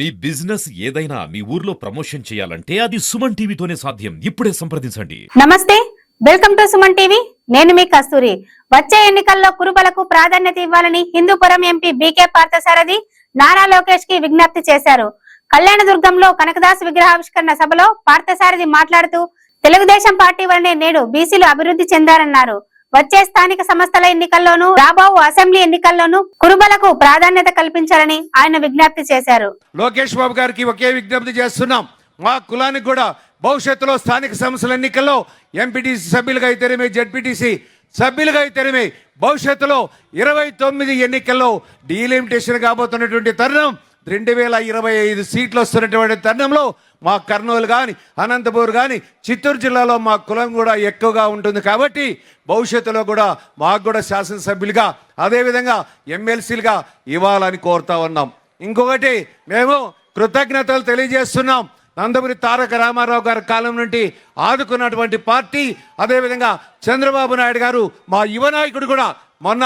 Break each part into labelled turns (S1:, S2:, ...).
S1: మీ business ఏదైనా మీ ఊర్లో promotion చేయాలంటే అది సుమన్ టీవీతోనే సాధ్యం. ఇప్పుడే సంప్రదించండి.
S2: నమస్తే వెల్కమ్ టు సుమన్ టీవీ. నేను మీ కస్తూరి. వచ్చే ఎన్నికల్లో కురుబలకు ప్రాధాన్యత ఇవ్వాలని Hindupuram MP B K Parthasarathi Nara లోకేష్కి విజ్ఞప్తి చేశారు. కళ్యాణదుర్గంలో కనకదాస్ విగ్రహావిష్కరణ సభలో పార్థసారథి మాట్లాడుతూ తెలుగుదేశం పార్టీ వల్లనే నేడు బీసీలు అభివృద్ధి చెందారన్నారు. వచ్చే స్థానిక సంస్థల ఎన్నికల్లోనూ రాబోవు అసెంబ్లీ ఎన్నికల్లోనూ కురుబలకు ప్రాధాన్యత కల్పించాలని ఆయన విజ్ఞప్తి చేశారు.
S3: లోకేష్ బాబు గారికి ఒకే విజ్ఞప్తి చేస్తున్నాం. మా కులానికి కూడా భవిష్యత్తులో స్థానిక సంస్థల ఎన్నికల్లో ఎంపీటీసీ సభ్యులుగా అయితేనేమి జడ్పీటీసీ సభ్యులుగా అయితేనేమి భవిష్యత్తులో ఇరవై తొమ్మిది ఎన్నికల్లో డీలిమిటేషన్ కాబోతున్నటువంటి తరుణం రెండు వేల ఇరవై ఐదు సీట్లు వస్తున్నటువంటి తరుణంలో మా కర్నూలు కానీ అనంతపూర్ కానీ చిత్తూరు జిల్లాలో మా కులం కూడా ఎక్కువగా ఉంటుంది కాబట్టి భవిష్యత్తులో కూడా మాకు కూడా శాసనసభ్యులుగా అదేవిధంగా ఎమ్మెల్సీలుగా ఇవ్వాలని కోరుతా ఉన్నాం. ఇంకొకటి మేము కృతజ్ఞతలు తెలియజేస్తున్నాం. నందమూరి తారక రామారావు గారి కాలం నుండి ఆదుకున్నటువంటి పార్టీ అదేవిధంగా చంద్రబాబు నాయుడు గారు మా యువ నాయకుడు కూడా మొన్న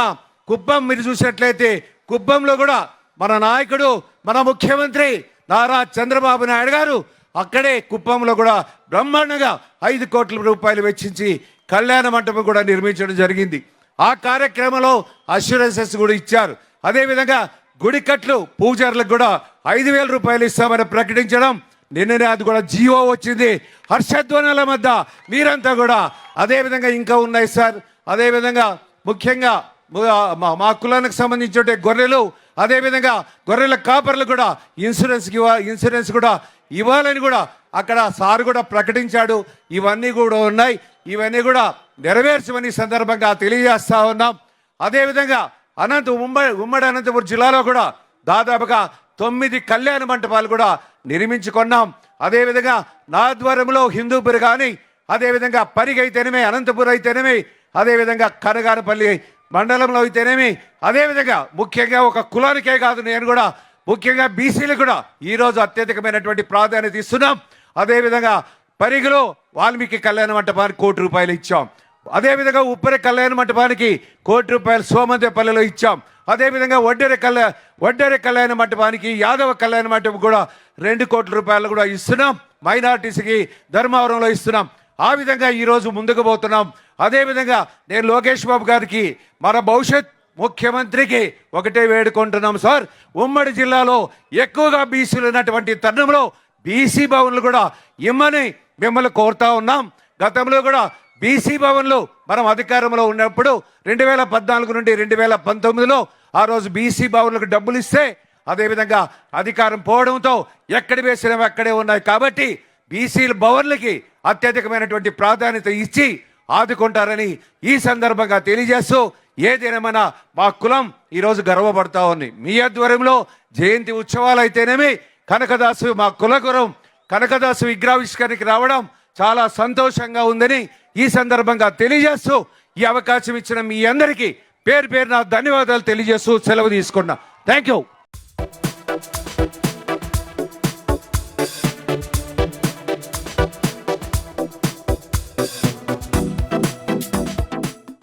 S3: కుప్పం మీరు చూసినట్లయితే కుప్పంలో కూడా మన నాయకుడు మన ముఖ్యమంత్రి నారా చంద్రబాబు నాయుడు గారు అక్కడే కుప్పంలో కూడా బ్రహ్మాండంగా ఐదు కోట్ల రూపాయలు వెచ్చించి కళ్యాణ మంటపం కూడా నిర్మించడం జరిగింది. ఆ కార్యక్రమంలో అష్యూరెన్సెస్ కూడా ఇచ్చారు. అదేవిధంగా గుడికట్లు పూజారులకు కూడా ఐదు వేల రూపాయలు ఇస్తామని ప్రకటించడం. నిన్ననే అది కూడా జీవో వచ్చింది. హర్షధ్వనుల మధ్య మీరంతా కూడా అదేవిధంగా ఇంకా ఉన్నాయి సార్. అదేవిధంగా ముఖ్యంగా మా- మా కులానికి సంబంధించిన గొర్రెలు అదేవిధంగా గొర్రెల కాపర్లు కూడా ఇన్సూరెన్స్ ఇన్సూరెన్స్ కూడా ఇవ్వాలని కూడా అక్కడ సార్ కూడా ప్రకటించాడు. ఇవన్నీ కూడా ఉన్నాయి. ఇవన్నీ కూడా నెరవేర్చమని సందర్భంగా తెలియజేస్తా ఉన్నాం. అదేవిధంగా అనంత ఉమ్మడి ఉమ్మడి అనంతపురం జిల్లాలో కూడా దాదాపుగా తొమ్మిది కళ్యాణ మంటపాలు కూడా నిర్మించుకున్నాం. అదేవిధంగా నాద్వారంలో హిందూపురి కానీ అదేవిధంగా పరిగైతేనేమే అనంతపురం అయితేనేమి అదేవిధంగా కనగానపల్లి మండలంలో అయితేనేమి అదేవిధంగా ముఖ్యంగా ఒక కులానికే కాదు నేను కూడా ముఖ్యంగా బీసీలు కూడా ఈరోజు అత్యధికమైనటువంటి ప్రాధాన్యత ఇస్తున్నాం. అదేవిధంగా పరిగిలో వాల్మీకి కళ్యాణ మంటపానికి కోటి రూపాయలు ఇచ్చాం. అదేవిధంగా ఉప్పరి కళ్యాణ మంటపానికి కోటి రూపాయలు సోమంతపల్లిలో ఇచ్చాం. అదేవిధంగా వడ్డెర కళ్యాణ వడ్డెర కళ్యాణ మంటపానికి యాదవ కళ్యాణ మంటపం కూడా రెండు కోట్ల రూపాయలు కూడా ఇస్తున్నాం. మైనార్టీస్కి ధర్మవరంలో ఇస్తున్నాం. ఆ విధంగా ఈరోజు ముందుకు పోతున్నాం. అదేవిధంగా నేను లోకేష్ బాబు గారికి మన భవిష్యత్ ముఖ్యమంత్రికి ఒకటే వేడుకుంటున్నాం సార్. ఉమ్మడి జిల్లాలో ఎక్కువగా బీసీలు ఉన్నటువంటి తరుణంలో బీసీ భవన్లు కూడా ఇమ్మని మిమ్మల్ని కోరుతా ఉన్నాం. గతంలో కూడా బీసీ భవన్లు మనం అధికారంలో ఉన్నప్పుడు రెండు వేల పద్నాలుగు నుండి రెండు వేల పంతొమ్మిదిలో ఆ రోజు బీసీ భవన్లకు డబ్బులు ఇస్తే అదేవిధంగా అధికారం పోవడంతో ఎక్కడ వేసినవి అక్కడే ఉన్నాయి. కాబట్టి బీసీల భవన్లకి అత్యధికమైనటువంటి ప్రాధాన్యత ఇచ్చి ఆదుకుంటారని ఈ సందర్భంగా తెలియజేస్తూ ఏదేమైనా మా కులం ఈరోజు గర్వపడతా ఉంది. మీ ఆధ్వర్యంలో జయంతి ఉత్సవాలు అయితేనేమి కనకదాసు మా కులగురం కనకదాసు విగ్రహావిష్కరణకి రావడం చాలా సంతోషంగా ఉందని ఈ సందర్భంగా తెలియజేస్తూ ఈ అవకాశం ఇచ్చిన మీ అందరికీ పేరు పేరున ధన్యవాదాలు తెలియజేస్తూ సెలవు తీసుకున్నా. Thank you